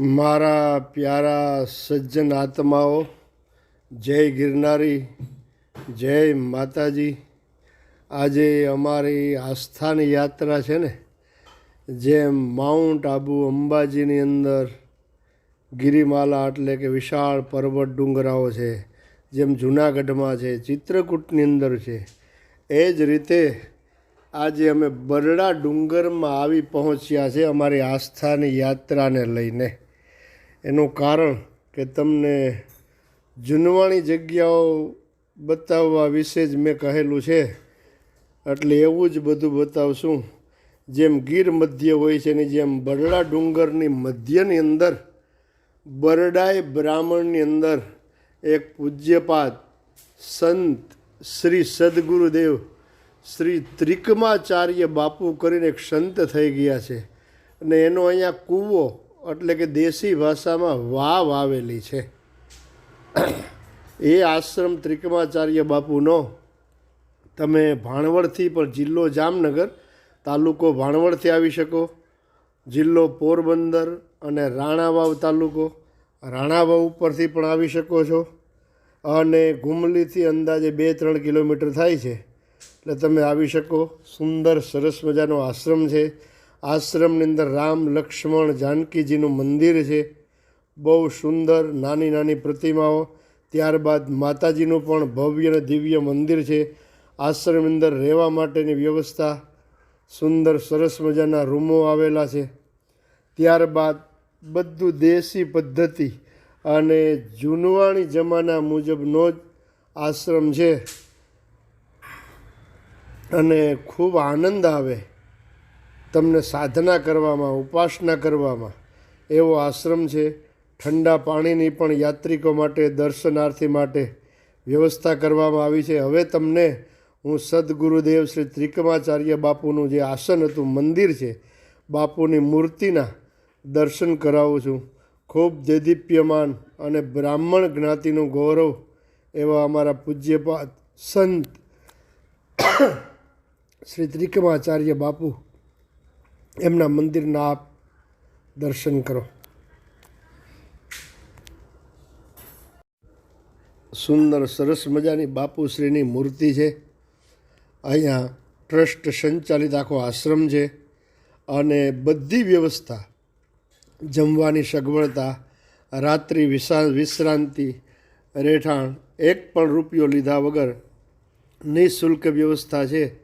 મારા પ્યારા સજ્જન આત્માઓ, જય ગિરનારી, જય માતાજી. આજે અમારી આસ્થાની યાત્રા છે ને, જેમ માઉન્ટ આબુ અંબાજીની અંદર ગિરિમાલા એટલે કે વિશાળ પર્વત ડુંગરાઓ છે, જેમ જૂનાગઢમાં છે, ચિત્રકૂટની અંદર છે. એ જ રીતે આજે અમે બરડા ડુંગરમાં આવી પહોંચ્યા છે અમારી આસ્થાની યાત્રાને લઈને. એનું કારણ કે તમને જૂનવાણી જગ્યાઓ બતાવવા વિશે જ મેં કહેલું છે. એટલે એવું જ બધું બતાવશું. જેમ ગીર મધ્ય હોય છે એની જેમ બરડા ડુંગરની મધ્યની અંદર બરડાઈ બ્રાહ્મણની અંદર એક પૂજ્યપાત સંત શ્રી સદગુરુદેવ, શ્રી ત્રિકમાચાર્ય બાપુ કરીને એક સંત થઈ ગયા છે. અને એનો અહીંયા કૂવો એટલે કે દેશી ભાષામાં વાવ આવેલી છે. એ આશ્રમ ત્રિકમાચાર્ય બાપુનો તમે ભાણવડથી પણ જિલ્લો જામનગર તાલુકો ભાણવડથી આવી શકો. જિલ્લો પોરબંદર અને રાણાવાવ તાલુકો રાણાવાવ ઉપરથી પણ આવી શકો છો. અને ગુમલીથી અંદાજે બે ત્રણ કિલોમીટર થાય છે. એટલે તમે આવી શકો. સુંદર સરસ મજાનો આશ્રમ છે. આશ્રમની અંદર રામ લક્ષ્મણ જાનકીજીનું મંદિર છે. બહુ સુંદર નાની નાની પ્રતિમાઓ. ત્યારબાદ માતાજીનું પણ ભવ્ય અને દિવ્ય મંદિર છે. આશ્રમની અંદર રહેવા માટેની વ્યવસ્થા. સુંદર સરસ મજાના રૂમો આવેલા છે. ત્યારબાદ બધું દેશી પદ્ધતિ અને જૂનવાણી જમાના મુજબનો જ આશ્રમ છે. અને ખૂબ આનંદ આવે. તમને સાધના કરવામાં, ઉપાસના કરવામાં એવો આશ્રમ છે. ઠંડા પાણીની પણ યાત્રિકો માટે, દર્શનાર્થી માટે વ્યવસ્થા કરવામાં આવી છે. હવે તમને હું સદગુરુદેવ શ્રી ત્રિકમાચાર્ય બાપુનું જે આસન હતું, મંદિર છે, બાપુની મૂર્તિના દર્શન કરાવું છું. ખૂબ દેદીપ્યમાન અને બ્રાહ્મણ જ્ઞાતિનું ગૌરવ એવા અમારા પૂજ્યપાત સંત શ્રી ત્રિકમાચાર્ય બાપુ એમના મંદિરના આપ દર્શન કરો. સુંદર સરસ મજાની બાપુશ્રીની મૂર્તિ છે. અહીંયા ટ્રસ્ટ સંચાલિત આખો આશ્રમ છે અને બધી વ્યવસ્થા જમવાની સગવડતા, રાત્રિ વિશા વિશ્રાંતિ, રહેઠાણ, એક પણ રૂપિયો લીધા વગર નિઃશુલ્ક વ્યવસ્થા છે.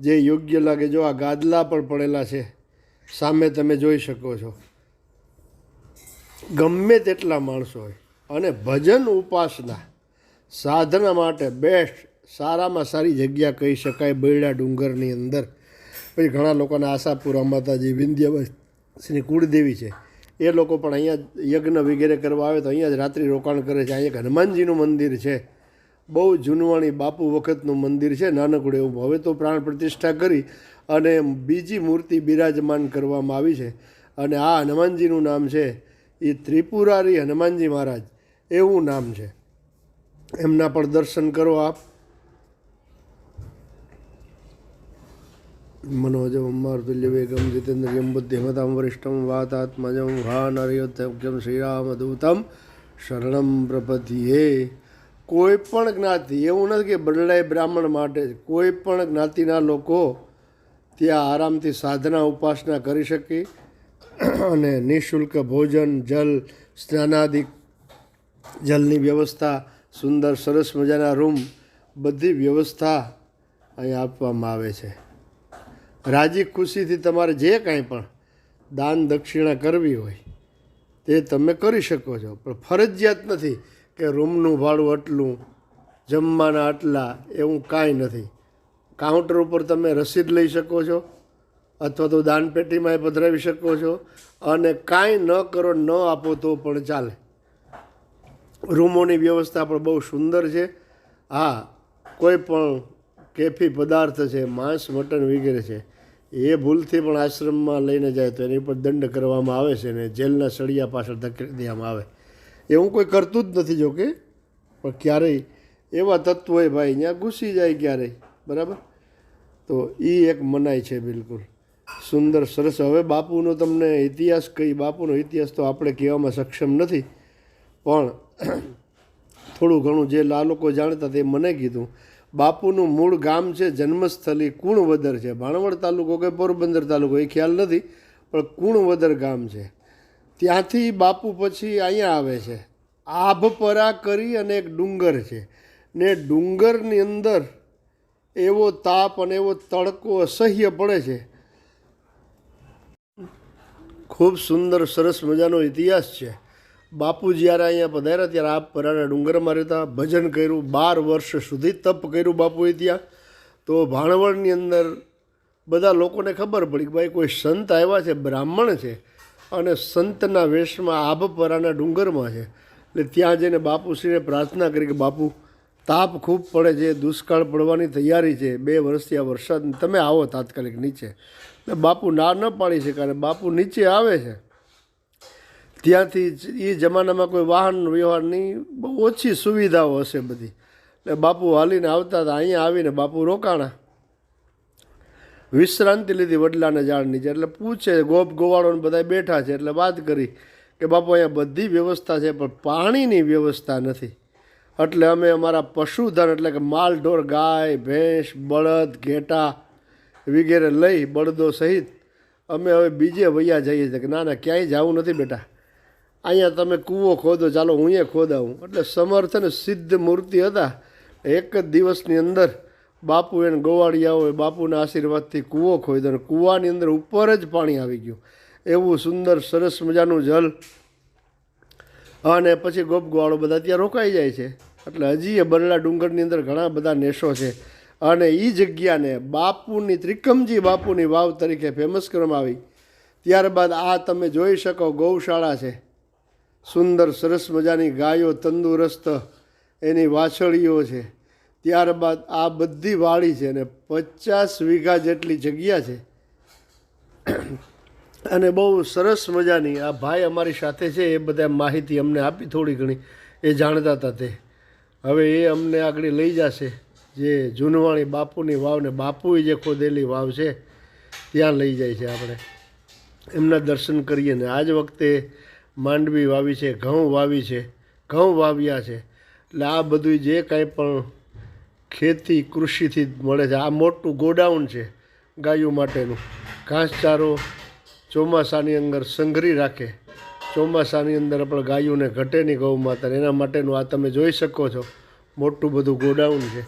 જે યોગ્ય લાગે જો આ ગાદલા પણ પડેલા છે. સામે તમે જોઈ શકો છો. ગમે તેટલા માણસો હોય. અને ભજન ઉપાસના સાધના માટે બેસ્ટ સારામાં સારી જગ્યા કહી શકાય બેડા ડુંગરની અંદર. પછી ઘણા લોકોને આશાપુરા માતાજી શ્રી કુળદેવી છે. એ લોકો પણ અહીંયા યજ્ઞ વગેરે કરવા આવે તો અહીંયા જ રાત્રિ રોકાણ કરે છે. અહીંયા એક હનુમાનજીનું મંદિર છે. બહુ જૂનવાણી બાપુ વખતનું મંદિર છે. નાનકડું એવું. હવે તો પ્રાણ પ્રતિષ્ઠા કરી અને બીજી મૂર્તિ બિરાજમાન કરવામાં આવી છે. અને આ હનુમાનજીનું નામ છે એ ત્રિપુરારી હનુમાનજી મહારાજ. એવું નામ છે. એમના પણ દર્શન કરો આપ. મનોજમ અમ્માર્તુલ્ય વેગમ જીતેન્દ્રિયમ બુદ્ધિમતામ વરિષ્ઠમ વાતાત્મજમ ભાનર્યોત્યમ શ્રીરામદૂતમ શરણમ પ્રપતિએ કોઈ પણ જ્ઞાતિ, એવું નથી કે બદલાય બ્રાહ્મણ માટે કોઈ પણ જ્ઞાતિના લોકો ત્યાં આરામથી સાધના ઉપાસના કરી શકે અને નિઃશુલ્ક ભોજન, જલ, સ્નાનાદિ, જલની વ્યવસ્થા, સુંદર, સરસ મજાના રૂમ, બધી વ્યવસ્થા અહીં આપવામાં આવે છે. રાજી ખુશીથી તમારે જે કાંઈ પણ દાન દક્ષિણા કરવી હોય તે તમે કરી શકો છો. પણ ફરજિયાત નથી કે રૂમનું ભાડું આટલું, જમવાના આટલા, એવું કાંઈ નથી. કાઉન્ટર ઉપર તમે રસીદ લઈ શકો છો, અથવા તો દાનપેટીમાં એ પધરાવી શકો છો, અને કાંઈ ન કરો, ન આપો તો પણ ચાલે. રૂમોની વ્યવસ્થા પણ બહુ સુંદર છે. હા, કોઈ પણ કેફી પદાર્થ છે, માંસ, મટન વગેરે છે, એ ભૂલથી પણ આશ્રમમાં લઈને જાય તો એની પર દંડ કરવામાં આવે છે ને જેલના સળિયા પાછળ ધકેલી દેવામાં આવે. એવું કોઈ કરતું જ નથી જોકે, પણ ક્યારેય એવા તત્વોએ ભાઈ ત્યાં ઘૂસી જાય ક્યારેય. બરાબર? તો એ એક મનાય છે બિલકુલ. સુંદર, સરસ. હવે બાપુનો તમને ઇતિહાસ કહી બાપુનો ઇતિહાસ તો આપણે કહેવામાં સક્ષમ નથી, પણ થોડું ઘણું જે આ લોકો જાણતા તે મને કીધું. બાપુનું મૂળ ગામ છે, જન્મસ્થલી કુણવદર છે. ભાણવડ તાલુકો કે પોરબંદર તાલુકો, એ ખ્યાલ નથી, પણ કુણવદર ગામ છે. ત્યાંથી બાપુ પછી અહીંયા આવે છે. આભપરા કરી અને એક ડુંગર છે. ને ડુંગરની અંદર એવો તાપ અને એવો તડકો અસહ્ય પડે છે. ખૂબ સુંદર, સરસ મજાનો ઇતિહાસ છે. બાપુ જ્યારે અહીંયા પધાર્યા ત્યારે આપ પરાના ડુંગરમાં રહેતા, ભજન કર્યું, બાર વર્ષ સુધી તપ કર્યું બાપુએ ત્યાં. તો ભાણવડની અંદર બધા લોકોને ખબર પડી કે ભાઈ કોઈ સંત આવ્યા છે, બ્રાહ્મણ છે અને સંતના વેશમાં આભપરાના ડુંગરમાં છે. એટલે ત્યાં જઈને બાપુશ્રીને પ્રાર્થના કરી કે બાપુ તાપ ખૂબ પડે છે, દુષ્કાળ પડવાની તૈયારી છે, બે વર્ષથી આ વરસાદ, તમે આવો તાત્કાલિક નીચે. ને બાપુ ના ન પાડી શકે અને બાપુ નીચે આવે છે. ત્યાંથી એ જમાનામાં કોઈ વાહન વ્યવહારની બહુ ઓછી સુવિધાઓ હશે બધી. એટલે બાપુ હાલીને આવતા હતા, અહીંયા આવીને બાપુ રોકાણા. વિશ્રાંતિ લીધી વડલાના ઝાડ નીચે એટલે પૂછે ગોપ ગોવાળોને બધા બેઠા છે, એટલે વાત કરી કે બાપુ, અહીંયા બધી વ્યવસ્થા છે, પણ પાણીની વ્યવસ્થા નથી. એટલે અમે અમારા પશુધન, એટલે કે માલ ઢોર ગાય, ભેંસ, બળદ, ઘેટા વગેરે લઈ બળદો સહિત અમે હવે બીજે વૈયા જઈએ છીએ કે ના ના, ક્યાંય જવું નથી બેટા. અહીંયા તમે કૂવો ખોદો, ચાલો હું એ ખોદાવું. એટલે સમર્થ અને સિદ્ધ મૂર્તિ હતા. એક જ દિવસની અંદર બાપુ એને ગોવાળિયાઓએ બાપુના આશીર્વાદથી કૂવો ખોદ્યો અને કૂવાની અંદર ઉપર જ પાણી આવી ગયું. એવું સુંદર, સરસ મજાનું જલ. અને પછી ગોપ ગોવાળો બધા ત્યાં રોકાઈ જાય છે. એટલે હજી એ બરલા ડુંગરની અંદર ઘણા બધા નેશો છે. અને એ જગ્યાને બાપુની ત્રિકમજી બાપુની વાવ તરીકે ફેમસ કરવામાં આવી. ત્યારબાદ આ તમે જોઈ શકો ગૌશાળા છે. સુંદર સરસ મજાની ગાયો તંદુરસ્ત એની વાછળીઓ છે. ત્યારબાદ આ બધી વાડી છે અને પચાસ વીઘા જેટલી જગ્યા છે. અને બહુ સરસ મજાની આ ભાઈ અમારી સાથે છે, એ બધા માહિતી અમને આપી થોડી ઘણી, એ જાણતા હતા તે. હવે એ અમને આગળ લઈ જશે. જે જૂનવાણી બાપુની વાવને બાપુએ જે ખોદેલી વાવ છે, ત્યાં લઈ જાય છે આપણે. એમના દર્શન કરીએ ને જ વખતે માંડવી વાવી છે, ઘઉં વાવી છે, ઘઉં વાવ્યા છે. એટલે આ બધું જે કાંઈ પણ ખેતી કૃષિથી મળે છે, આ મોટું ગોડાઉન છે ગાયો માટેનું. ઘાસચારો ચોમાસાની અંદર સંઘરી રાખે. ચોમાસાની અંદર આપણે ગાયોને ઘટે નહીં ગૌ માતા એના માટેનું આ તમે જોઈ શકો છો. મોટું બધું ગોડાઉન છે.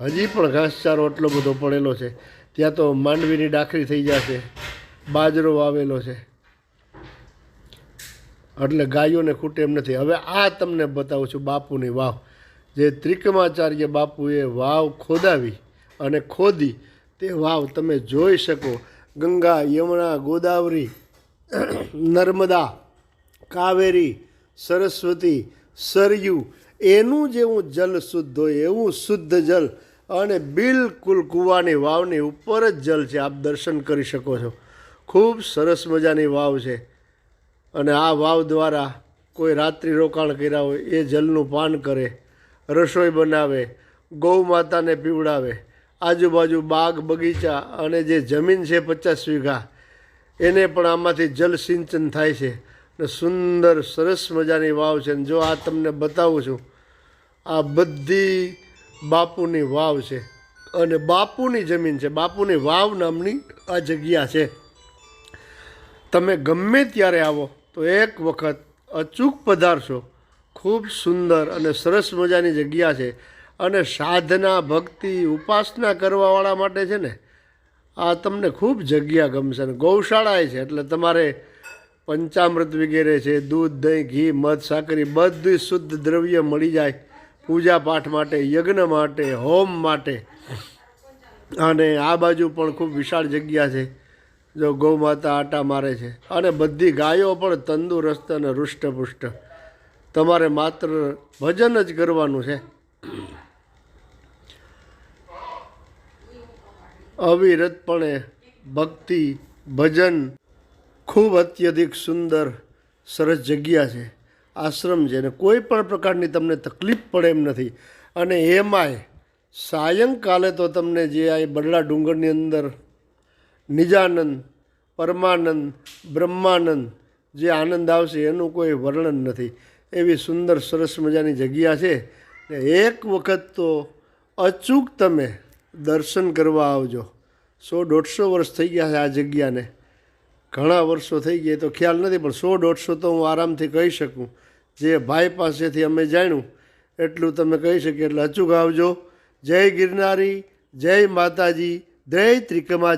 હજી પણ ઘાસચારો એટલો બધો પડેલો છે. ત્યાં તો માંડવીની ડાખરી થઈ જશે. બાજરો વાવેલો છે. એટલે ગાયોને ખૂટે એમ નથી. હવે આ તમને બતાવું છું બાપુની વાવ. જે ત્રિકમાચાર્ય બાપુએ વાવ ખોદાવી અને ખોદી તે વાવ તમે જોઈ શકો. ગંગા, યમુના, ગોદાવરી, નર્મદા કાવેરી, સરસ્વતી, સરયુ, એનું જેવું જલ શુદ્ધ હોય એવું શુદ્ધ જલ અને બિલકુલ કૂવાની વાવની ઉપર જ જલ છે. આપ દર્શન કરી શકો છો. ખૂબ સરસ મજાની વાવ છે. અને આ વાવ દ્વારા કોઈ રાત્રિ રોકાણ કર્યા હોય એ જલનું પાન કરે, રસોઈ બનાવે, ગૌ માતાને પીવડાવે, આજુબાજુ બાગ બગીચા અને જે જમીન છે પચાસ વીઘા, એને પણ આમાંથી જલ સિંચન થાય છે. ને સુંદર, સરસ મજાની વાવ છે અને જો આ તમને બતાવું છું, આ બધી બાપુની વાવ છે. અને બાપુની જમીન છે. બાપુની વાવ નામની આ જગ્યા છે. તમે ગમે ત્યારે આવો તો એક વખત અચૂક પધારશો. ખૂબ સુંદર અને સરસ મજાની જગ્યા છે. અને સાધના, ભક્તિ, ઉપાસના કરવાવાળા માટે છે ને, આ તમને ખૂબ જગ્યા ગમશે. અને ગૌશાળાએ છે, એટલે તમારે પંચામૃત વગેરે છે, દૂધ, દહીં, ઘી, મધ, સાકરી બધું શુદ્ધ દ્રવ્ય મળી જાય પૂજા પાઠ માટે, યજ્ઞ માટે, હોમ માટે. અને આ બાજુ પણ ખૂબ વિશાળ જગ્યા છે, જો ગૌ માતા આટા મારે છે. અને બધી ગાયો પણ તંદુરસ્ત અને હૃષ્ટપુષ્ટ. તમારે માત્ર ભજન જ કરવાનું છે. અવિરતપણે ભક્તિ, ભજન ખૂબ અત્યધિક સુંદર, સરસ જગ્યા છે, આશ્રમ છે અને કોઈ પણ પ્રકારની તમને તકલીફ પડે એમ નથી. અને એમાંય સાયંકાલે તો તમને જે આ બરડા ડુંગરની અંદર નિજાનંદ, પરમાનંદ, બ્રહ્માનંદ જે આનંદ આવશે એનું કોઈ વર્ણન નથી. એવી સુંદર, સરસ મજાની જગ્યા છે ને એક વખત તો અચૂક તમે દર્શન કરવા આવજો. સો દોઢસો વર્ષ થઈ ગયા છે આ જગ્યાને. ઘણા વર્ષો થઈ ગયા, તો ખ્યાલ નથી, પણ સો દોઢસો તો હું આરામથી કહી શકું. જે ભાઈ પાસેથી અમે જાણ્યું, એટલું તમે કહી શકીએ. એટલે અચૂક આવજો. જય ગિરનારી, જય માતાજી, જય ત્રિકમા